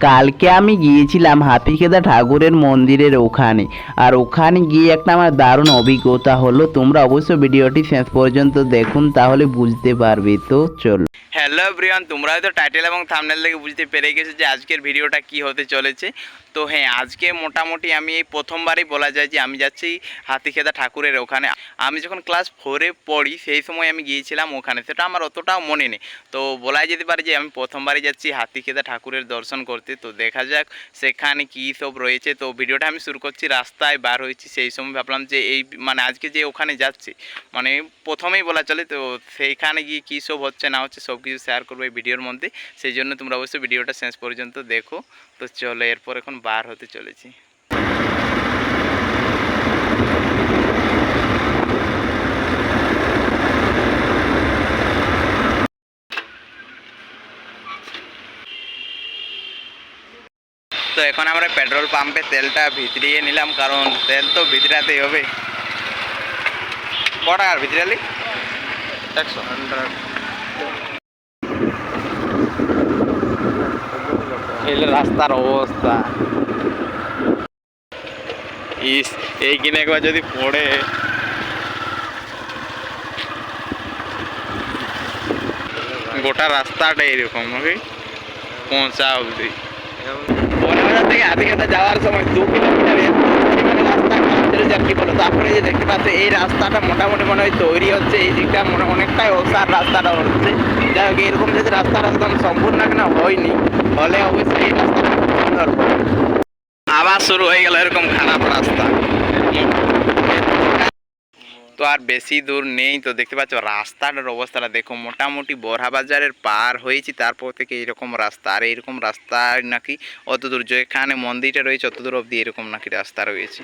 কালকে আমি গিয়েছিলাম হাতিখেদা ঠাকুরের মন্দিরের ওখানে। আর ওখানে গিয়ে একটা আমার দারুণ অভিজ্ঞতা হলো। তোমরা অবশ্যই ভিডিওটি শেষ পর্যন্ত দেখুন, তাহলে বুঝতে পারবে। তো চলো। হ্যালো ব্রিয়ান তোমরা হয়তো টাইটেল এবং থামনেল থেকে বুঝতে পেরে গেছো যে আজকের ভিডিওটা কি হতে চলেছে। তো হ্যাঁ আজকে মোটামুটি আমি এই প্রথমবারই বলা যায় যে আমি যাচ্ছি হাতিখেদা ঠাকুরের ওখানে। আমি যখন ক্লাস ফোরে পড়ি, সেই সময় আমি গিয়েছিলাম ওখানে। সেটা আমার অতটাও মনে নেই। তো বলাই যেতে পারে যে আমি প্রথমবারই যাচ্ছি হাতিখেদা ঠাকুরের দর্শন করতে। তো দেখা যাক সেখানে কী সব রয়েছে। তো ভিডিওটা আমি শুরু করছি, রাস্তায় বার হয়েছি, সেই সময় ভাবলাম যে এই মানে আজকে যে ওখানে যাচ্ছি মানে প্রথমেই বলা চলে, তো সেইখানে গিয়ে কী সব হচ্ছে না হচ্ছে সব কিছু শেয়ার করব এই ভিডিওর মধ্যে। সেই জন্য তোমরা অবশ্যই ভিডিওটা শেষ পর্যন্ত দেখো। তো চলো, এরপর এখন বার হতে চলেছি। তো এখন আমরা পেট্রোল পাম্পে তেলটা ভিতরিয়ে নিলাম, কারণ তেল তো ভিতরাতেই হবে। ক টাকার ভিতরালি? একশো। রাস্তার অবস্থা। ইস, এই কিনে একবার যদি পড়ে। গোটা রাস্তাটা এরকম ওকে পৌঁছা অবধি। হাতিঘাটা যাওয়ার সময় দু কিলোমিটার রাস্তা বলো তারপরে যে দেখতে পাচ্ছ এই রাস্তাটা মোটামুটি মনে হয় তৈরি হচ্ছে, এই দিকটা মনে অনেকটাই ওসার রাস্তাটা হচ্ছে। যাই এরকম যদি রাস্তাটা একদম সম্পূর্ণ না হয়নি হলে অবশ্যই এই রাস্তাটা আবার শুরু হয়ে গেল এরকম খারাপ রাস্তা। তো আর বেশি দূর নেই তো দেখতে পাচ্ছ রাস্তাটার অবস্থাটা। দেখো মোটামুটি বড়া বাজারের পার হয়েছি, তারপর থেকে এরকম রাস্তা। আর এরকম রাস্তা নাকি অত দূর, যেখানে মন্দিরটা রয়েছে, অত দূর অবধি এরকম নাকি রাস্তা রয়েছে।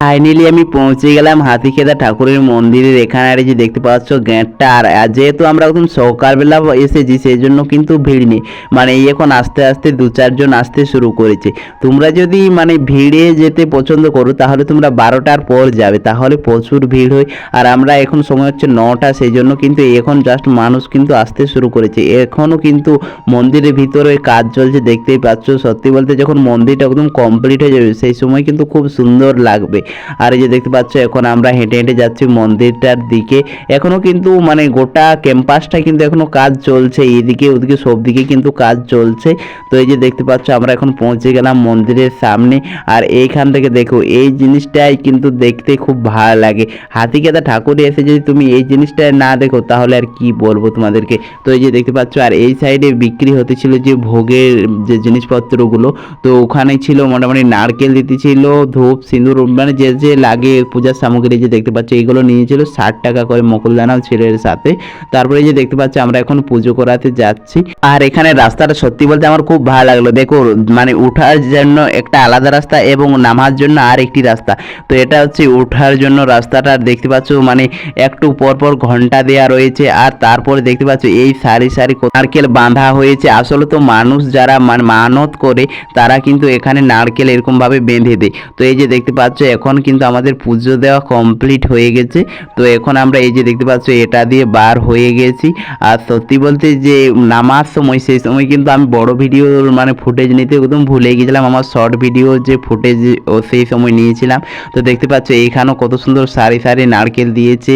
ফাইনালি আমি পৌঁছে গেলাম হাতিখেদা ঠাকুরের মন্দিরের এখানে। আর যে দেখতে পাচ্ছ গেটটা, আর যেহেতু আমরা একদম সকালবেলা এসেছি সেই জন্য কিন্তু ভিড় নেই। মানে এখন আস্তে আস্তে দু চারজন আসতে শুরু করেছে। তোমরা যদি মানে ভিড়ে যেতে পছন্দ করো, তাহলে তোমরা বারোটার পর যাবে। তাহলে প্রচুর ভিড় হয়। আর আমরা এখন সময় হচ্ছে নটা সেই জন্য কিন্তু এখন জাস্ট মানুষ কিন্তু আসতে শুরু করেছে। এখনও কিন্তু মন্দিরের ভিতরে কাজ চলছে, দেখতেই পাচ্ছ। সত্যি বলতে যখন মন্দিরটা একদম কমপ্লিট হয়ে যাবে, সেই সময় কিন্তু খুব সুন্দর লাগবে। আর এই যে দেখতে পাচ্ছ, এখন আমরা হেঁটে হেঁটে যাচ্ছি মন্দিরটার দিকে। এখনও কিন্তু মানে গোটা ক্যাম্পাসটা কিন্তু এখনও কাজ চলছে এদিকে ওদিকে সব দিকে কিন্তু কাজ চলছে। তো এই যে দেখতে পাচ্ছ, আমরা এখন পৌঁছে গেলাম মন্দিরের সামনে। আর এইখান থেকে দেখো, এই জিনিসটাই কিন্তু দেখতে খুব ভালো লাগে। হাতিকেদা ঠাকুরে এসে যদি তুমি এই জিনিসটা না দেখো, তাহলে আর কি বলব তোমাদেরকে? তো এই যে দেখতে পাচ্ছ, আর এই সাইডে বিক্রি হতেছিল যে ভোগের যে জিনিসপত্রগুলো, তো ওখানে ছিল মোটামুটি নারকেল দিতেছিল ধূপ, সিঁদুর মানে যে যে লাগে পূজার সামগ্রী যে দেখতে পাচ্ছ, এইগুলো নিয়েছিল ষাট টাকা করে মকুলদানা ছেলের সাথে। তারপরে যে দেখতে পাচ্ছ, আমরা এখন পুজো করাতে যাচ্ছি। আর এখানে রাস্তাটা সত্যি বলতে আমার খুব ভালো লাগল। দেখো মানে উঠার জন্য একটা আলাদা রাস্তা এবং নামার জন্য আর একটি রাস্তা। তো এটা হচ্ছে ওঠার জন্য রাস্তাটা। দেখতে পাচ্ছ মানে একটু পর পর ঘণ্টা দেয়া রয়েছে। আর তারপরে দেখতে পাচ্ছ, এই সারি সারি নারকেল বাঁধা হয়েছে। আসলে তো মানুষ যারা মানে মানত করে, তারা কিন্তু এখানে নারকেল এরকমভাবে বেঁধে দেয়। তো এই যে দেখতে পাচ্ছ, এখন কিন্তু আমাদের পুজো দেওয়া কমপ্লিট হয়ে গেছে। তো এখন আমরা এই যে দেখতে পাচ্ছ, এটা দিয়ে বার হয়ে গেছি। আর সত্যি বলতে যে নামার সময়, সেই সময় কিন্তু আমি বড় ভিডিওর মানে ফুটেজ নিতে একদম ভুলে গেছিলাম। আমার শর্ট ভিডিও যে ফুটেজ ও সেই সময় নিয়েছিলাম। তো দেখতে পাচ্ছ, এইখানেও কত সুন্দর সারি সারি নারকেল দিয়েছে,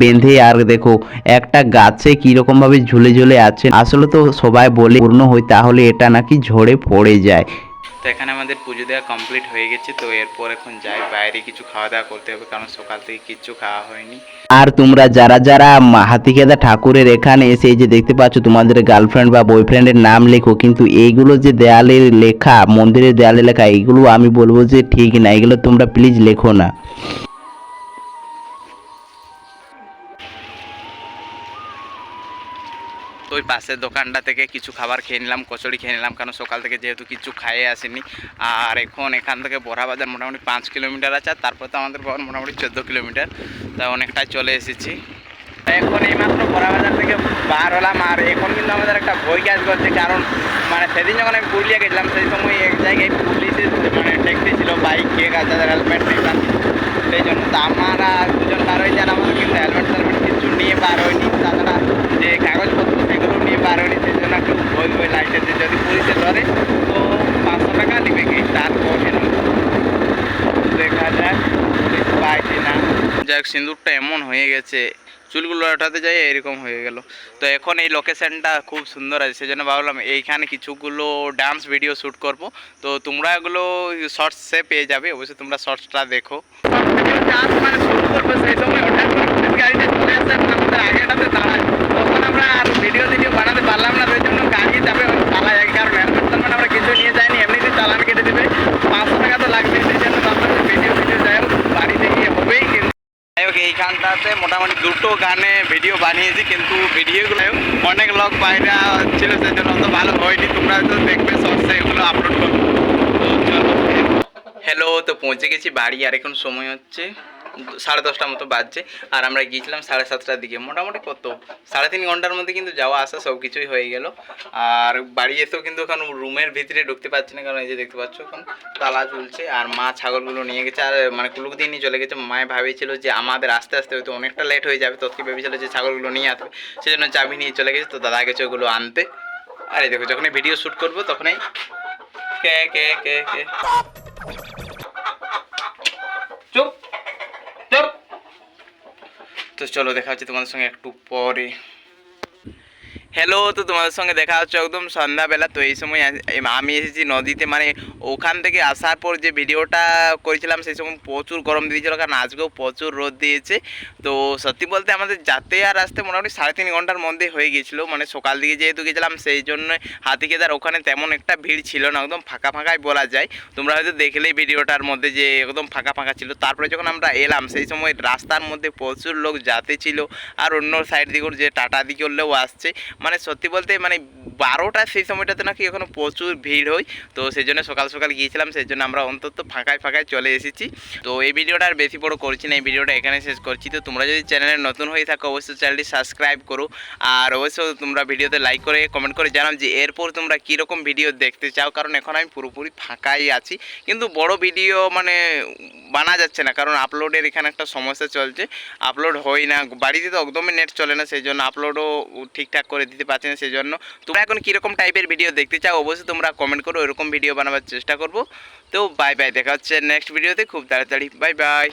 বেঁধে। আর দেখো, একটা গাছে কীরকমভাবে ঝুলে ঝুলে আছে। আসলে তো সবাই বলে, পূর্ণ হয় তাহলে এটা নাকি ঝরে পড়ে যায়। তো এখানে আমাদের পুজো দেওয়া কমপ্লিট হয়ে গেছে, তো এরপর এখন যাই, বাইরে কিছু খাওয়া দাওয়া করতে হবে, কারণ সকাল থেকে কিচ্ছু খাওয়া হয়নি। আর তোমরা যারা যারা হাতিখেদা ঠাকুরের এখানে এসে যে দেখতে পাচ্ছ, তোমাদের গার্লফ্রেন্ড বা বয়ফ্রেন্ডের নাম লেখো, কিন্তু এইগুলো যে দেয়ালে লেখা, মন্দিরের দেয়ালে লেখা, এইগুলো আমি বলব যে ঠিক না এগুলো তোমরা প্লিজ লেখো না। তো ওই পাশের দোকানটা থেকে কিছু খাবার খেয়ে নিলাম, কচুরি খেয়ে নিলাম, কারণ সকাল থেকে যেহেতু কিছু খাইয়ে আসেনি। আর এখন এখান থেকে বাজার মোটামুটি পাঁচ কিলোমিটার আছে, আর তারপর তো আমাদের ঘর মোটামুটি চোদ্দ কিলোমিটার। তা অনেকটাই চলে এসেছি। এখন এইমাত্র বাজার থেকে বার হলাম, আর এখন কিন্তু আমাদের একটা বই কাজ করছে, কারণ মানে সেদিন যখন আমি পুরুলিয়া গেছিলাম, সেই সময় এক জায়গায় পুলিশে মানে ট্যাক্সি ছিল, বাইক কে গাছ হেলমেট নিলাম সেই জন্য তো আমরা দুজন বার হয়েছে, আর আমাদের কিন্তু হেলমেট টেলমেট কিছু নিয়ে বার হয়নি। তাছাড়া যে কাগজপত্র যদি পুলিশে ধরে, তো পাঁচশো টাকা নেবে কি? দেখা যাক, পুলিশ না। যাক, সিঁদুরটা এমন হয়ে গেছে। চুলগুলো ওঠাতে যাই, এরকম হয়ে গেল। তো এখন এই লোকেশনটা খুব সুন্দর আছে। সেজন্য ভাবলাম, এইখানে কিছুগুলো ডান্স ভিডিও শ্যুট করব। তো তোমরা এগুলো শর্টসে পেয়ে যাবে। অবশ্যই তোমরা শর্টসটা দেখো। ডান্স মানে শুরু করব, সেই সময় চলে আসে। আমাদের দাঁড়ায় তখন আমরা আর ভিডিও ভিডিও বানাতে পারলাম না সেই জন্য গাড়ি যাবে চালা যায় কারণ হেলমেট মানে আমরা কিছু নিয়ে যাইনি এমনিতে চালান কেটে দেবে পাঁচশো টাকা তো লাগবে সেই জন্য ভাবলাম ভিডিও ভিডিও যাই হোক বাড়িতে গিয়ে হবেই কিন্তু যাই হোক এইখানটাতে মোটামুটি গানে ভিডিও বানিয়েছি, কিন্তু ভিডিওগুলো অনেক লোক বাইরে ছিল, সেই জন্য অত ভালো হয়নি। তোমরা হয়তো দেখবে শর্টসে এগুলো আপলোড করব। হ্যালো তো পৌঁছে গেছি বাড়ি, আর এখন সময় হচ্ছে সাড়ে দশটার মতো বাজছে। আর আমরা গিয়েছিলাম সাড়ে সাতটার দিকে। মোটামুটি কত? সাড়ে তিন ঘণ্টার মধ্যে কিন্তু যাওয়া, আসা সব কিছুই হয়ে গেল। আর বাড়ি এসেও কিন্তু এখন রুমের ভিতরে ঢুকতে পারছি না, কারণ এই যে দেখতে পাচ্ছ, এখন তালা ঝুলছে আর মা ছাগলগুলো নিয়ে গেছে। আর মানে কুলুক দিয়ে নিয়ে চলে গেছে। মায়ে ভাবেছিল যে আমাদের আস্তে আস্তে হয়তো অনেকটা লেট হয়ে যাবে। তৎকে ভেবেছিল যে ছাগলগুলো নিয়ে আসবে। সেজন্য চাবি নিয়ে চলে গেছে। তো দাদা গেছে ওগুলো আনতে। আর এই দেখো, যখনই ভিডিও শ্যুট করব, তখনই কে কে কে কে। তো চলো দেখা হচ্ছে তোমাদের সঙ্গে একটু পরে। হ্যালো তো তোমাদের সঙ্গে দেখা হচ্ছে একদম সন্ধ্যাবেলা। তো এই সময় আমি এসেছি নদীতে। মানে ওখান থেকে আসার পর যে ভিডিওটা করেছিলাম, সেই সময় প্রচুর গরম দিয়েছিল। কারণ আজকেও প্রচুর রোদ দিয়েছে। তো সত্যি বলতে আমাদের যাতে আর আসতে মোটামুটি সাড়ে তিন ঘণ্টার মধ্যে হয়ে গিয়েছিল। মানে সকাল দিকে যেহেতু গেছিলাম, সেই জন্য হাতিকেদার ওখানে তেমন একটা ভিড় ছিল না। একদম ফাঁকা ফাঁকাই বলা যায়। তোমরা হয়তো দেখলেই ভিডিওটার মধ্যে যে একদম ফাঁকা ফাঁকা ছিল। তারপরে যখন আমরা এলাম, সেই সময় রাস্তার মধ্যে প্রচুর লোক যাতে ছিল। আর অন্য সাইড দিকেও যে টাটা দিকে হলেও আসছে। মানে সত্যি বলতে মানে বারোটা সেই সময়টাতে নাকি এখনও প্রচুর ভিড় হয়। তো সেই জন্য সকাল সকাল গিয়েছিলাম সেই জন্য আমরা অন্তত ফাঁকায় ফাঁকায় চলে এসেছি। তো এই ভিডিওটা আর বেশি বড় করছি না, এই ভিডিওটা এখানে শেষ করছি। তো তোমরা যদি চ্যানেলে নতুন হয়ে থাকো, অবশ্যই চ্যানেলটি সাবস্ক্রাইব করো। আর অবশ্যই তোমরা ভিডিওতে লাইক করে কমেন্ট করে জানাও যে এরপর তোমরা কীরকম ভিডিও দেখতে চাও। কারণ এখন আমি পুরোপুরি ফাঁকাই আছি। কিন্তু বড় ভিডিও মানে বানা যাচ্ছে না, কারণ আপলোডের এখানে একটা সমস্যা চলছে। আপলোড হয় না, বাড়িতে তো একদমই নেট চলে না সেই জন্য আপলোডও ঠিকঠাক করে দিতে পারছি না সেই জন্য তোমরা এখন কীরকম টাইপের ভিডিও দেখতে চাও, অবশ্যই তোমরা কমেন্ট করো, এরকম ভিডিও বানাবার চেষ্টা করব। তো বাই বাই দেখা হচ্ছে নেক্সট ভিডিওতে খুব তাড়াতাড়ি বাই বাই